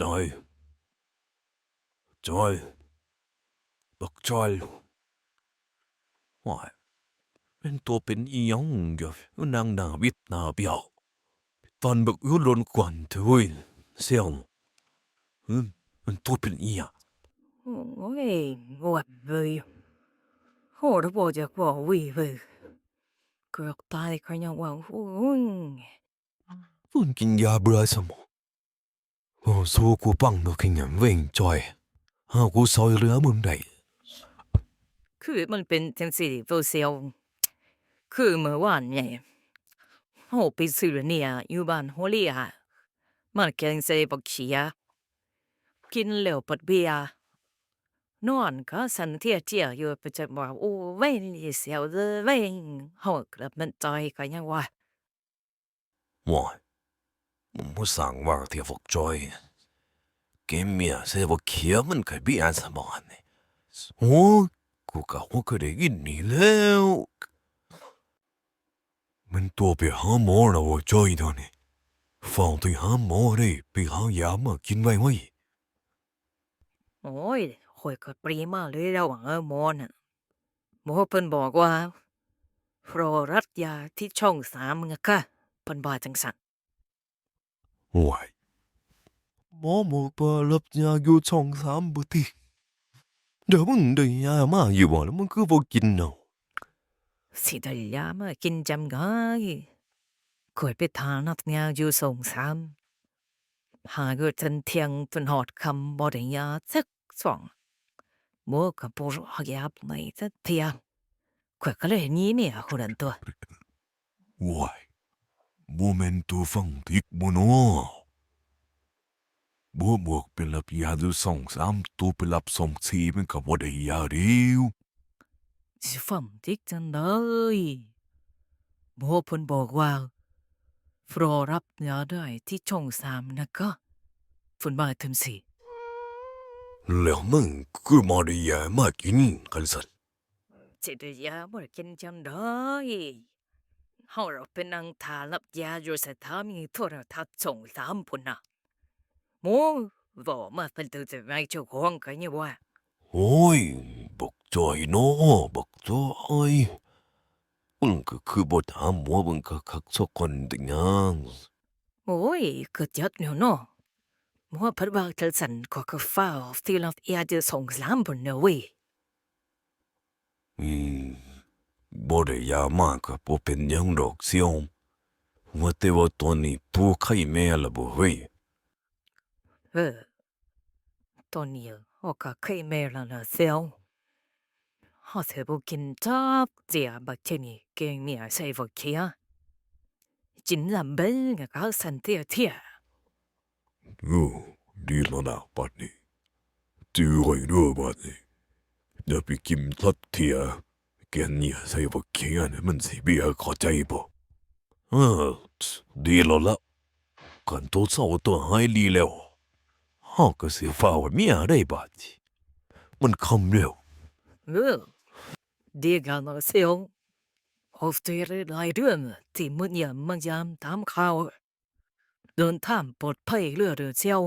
จอยจอยบักจอยว่าเป็นตัวเป็นอีหยังอยู่นางนาวิบนาเบียวตอนบักยุลนกวนเถวยเสียงมันตัวเป็นอีอะโอ้ยงวดเบยโหดบ่จะกว่าวิบยกรอกตายขยังว่าหุ่นฝุ่นกินยาบื่สมองโอ้สู้กูปัง đ ư ợ ขิงเวงจอยฮากูซอยเรือมึงได้คือมันเป็นเทนซิโฟเซียวคือเมื่อวานไงโหไปซื้อเนี่ยอยู่บ้านโฮอลียมันแกงเซบักเชียกินเหลวปัดเบีย นอนก็สันเทียเจียอยู่ปจะจอกโอ้เวงเสียวเลยเวงหหกแล้วมันจอยก็ยังว่าว่ามูสังว่าที่ฟกจอยกิมีเสวกเขมันเคยบีอันสมานเนโอ้ กูกะหัวเคยได้ยินนี่แล้ว มันตัวไปหาหมอนะว่จอยตอนนี้ฟังที่หาหมอเลยไปหายามากินไว้ไหมโอ้ยคอยกับปรีมาเลยระหว่างหมอน่ะหมอเพิ่นบอกว่ารอรัดยาที่ช่องสามเงี้ยค่ะเพิ่นบอกจังสังห่วยหมอหมกปลารับยาอยู่ช่องสามบ่ติเดี๋ยวมึงได้ยามาอยู่บ่แล้วมึงคือบ่กินเนาะสิได้ยามากินจำง่ายกวยไปทานัดยาอยู่สองสามหาเกิดทันเทียงจนหอดคำบ่ได้ยาสักสองมัวกับปูหากยาบไม่จะเทียงกวยก็เลยนี้เนี่ยคนตัว romantic mono. Bố buộc bị lập gia du song xám tu bị lập song xì bên cả bộ đầy gia điêu. Phẩm thích chân đời. Bố phân bỏ vào. Phro rắp nhớ đời thì chồng xám nè cơ. Phân bài thêm xì. Lẻo mừng cứ mà đi mà kín cần sạch. Chị đi mà kín chân đời. เฮาเราเป็นนางทาลับยาอยู่สทามีโทรทัศส่งสามพุนนะโมว่ามาเป็นตัวจะไม่เจ้าของกันยนี่ว่าโอ้ยบักจอยน้อบักจอยมึงก็คือบทามว่ามึงก็คักสักคนตึงยงโอ้ยก็จัดเนี่ยเน้อมัวพัดว่าทัลสันก็คือฟ้าที่เราเยายจะส่งสามพุนนะเว้ยอืมบ่ได้ยามากก็บเป็นยังดอกเสียมว่าแต่ว่าตัวนี้ปู่ใครแม่ละบ่เฮ้ยเออตัวนี้โอกาใครแม่ละนะเสียวฮาเสบ่กินทับเจียบักเทนี่เก่งเนี่ยใส่บ่เคียจินลำเบิงก็สันเตียเทียอูดีล้นะบัดนี้จือไว้ด้วยบเดี้ย่าไปกินทัดเทียก่นี่ใส่บกเกนมันสิบีอะไรก็ใจบ่เออดีแล้วล่ะกันตัวสาวตัวหายลีแล้วฮะก็สิฟ้าวมีอะไรบ้างมันคำเร็วเออดีกันเสียงโอฟเตอร์หลายเรื่องที่มันยังมันยามทำข่าวเดินทางปลอดภัยเรื่อยๆเจ้า